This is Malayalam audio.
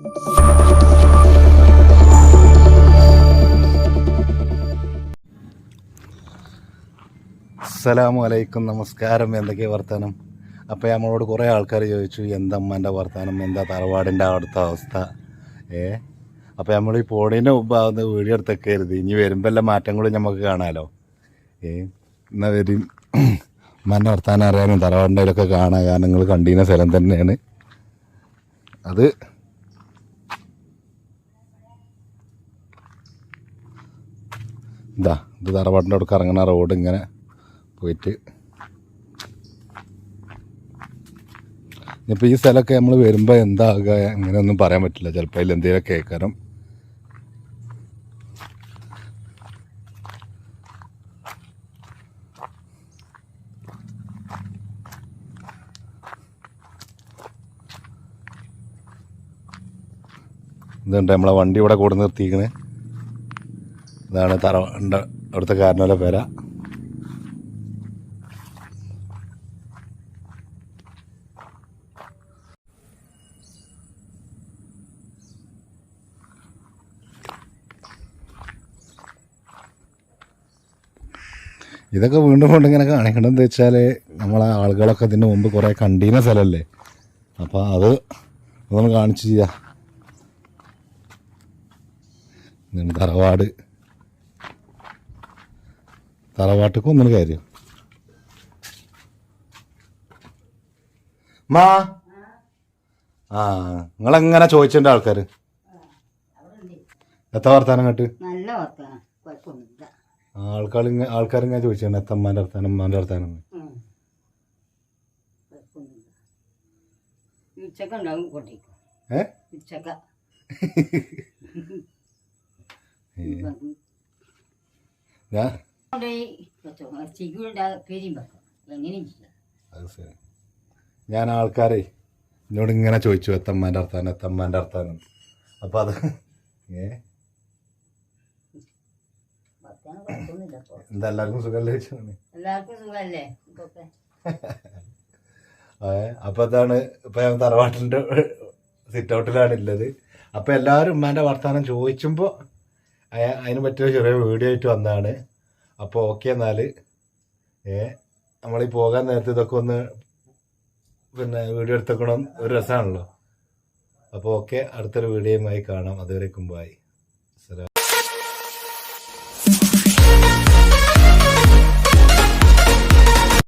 അസ്സലാമു അലൈക്കും. നമസ്കാരം. എന്തൊക്കെ വർത്താനം? അപ്പോൾ നമ്മളോട് കുറേ ആൾക്കാർ ചോദിച്ചു എന്താ വർത്താനം? എന്താ തറവാടിന്റെ അവിടുത്തെ അവസ്ഥ? ഏ? അപ്പോൾ നമ്മൾ ഈ പോണീന്റെ മുമ്പ് ആവുന്ന വീഡിയോ എടുത്തേക്കരുത് കരുതി. ഇനി വരുമ്പോൾ എല്ലാ മാറ്റങ്ങളും നമുക്ക് കാണാമല്ലോ ഏ? എന്നാൽ വരും. അമ്മേന്റെ വർത്താനം അറിയാനും തറവാടിന്റെ ഇതൊക്കെ കാണാൻ കാരണം നിങ്ങൾ കണ്ടീന സ്ഥലം തന്നെയാണ്. അത് ഇതാ ഇത് തറവാടിന്റെ അവിടെ ഇറങ്ങണ റോഡ് ഇങ്ങനെ പോയിട്ട്. ഇപ്പോൾ ഈ സ്ഥലമൊക്കെ നമ്മൾ വരുമ്പോൾ എന്താകുക അങ്ങനെയൊന്നും പറയാൻ പറ്റില്ല. ചിലപ്പോൾ അതിൽ എന്തെങ്കിലും കേൾക്കാനും. ഇതുണ്ട് നമ്മളെ വണ്ടി ഇവിടെ കൂടെ നിർത്തിക്കണേ ഇതാണ് തറ അവിടുത്തെ കാരണവരെ പേര. ഇതൊക്കെ വീണ്ടും വീണ്ടും ഇങ്ങനെ കാണിക്കണം എന്താ വെച്ചാൽ നമ്മളെ ആളുകളൊക്കെ ഇതിന് മുമ്പ് കുറേ കണ്ടീന സ്ഥലമല്ലേ അപ്പോൾ അത് അതൊന്ന് കാണിച്ചു ചെയ്യാം. തറവാട്. തറവാട്ടിക്ക് ഒന്നും കാര്യം. മാ. ആ നിങ്ങളെങ്ങനെ ചോദിച്ചിട്ടുണ്ട് ആൾക്കാർ എത്ര വർത്താനം കേട്ട് നല്ല വർത്താനം. കുഴപ്പമൊന്നുമില്ല. ആൾക്കാർ ആൾക്കാരിങ്ങനെ ചോദിച്ചാണ്? എത്തമ്മാന്റെ വർത്താനം അമ്മാന്റെ വർത്താനം? ഉച്ചക്ക ഉണ്ടാവും ഏ? ഉച്ചക്ക. ഞാൻ ഞാൻ ആൾക്കാരെ എന്നോട് ഇങ്ങനെ ചോദിച്ചു എത്തമ്മാന്റെ വർത്താനം എത്തമ്മാന്റെ അർത്ഥാനും അപ്പം അത് ഏ? എന്താ എല്ലാവർക്കും സുഖമല്ലേ അപ്പം അതാണ് ഇപ്പം ഞാൻ തറവാട്ടിന്റെ സിറ്റ് ഔട്ടിലാണ് ഉള്ളത്. അപ്പം എല്ലാവരും ഉമ്മാന്റെ വർത്താനം ചോദിച്ചുമ്പോൾ അതിന് പറ്റിയ ചെറിയ വീഡിയോ ആയിട്ട് വന്നതാണ്. അപ്പോൾ ഓക്കെ എന്നാൽ ഏ നമ്മളീ പോകാൻ നേരത്തെ ഇതൊക്കെ ഒന്ന് പിന്നെ വീഡിയോ എടുത്തേക്കണം. ഒരു രസമാണല്ലോ അപ്പോൾ ഓക്കെ അടുത്തൊരു വീഡിയോയുമായി കാണാം. അതുവരെ കുമ്പായി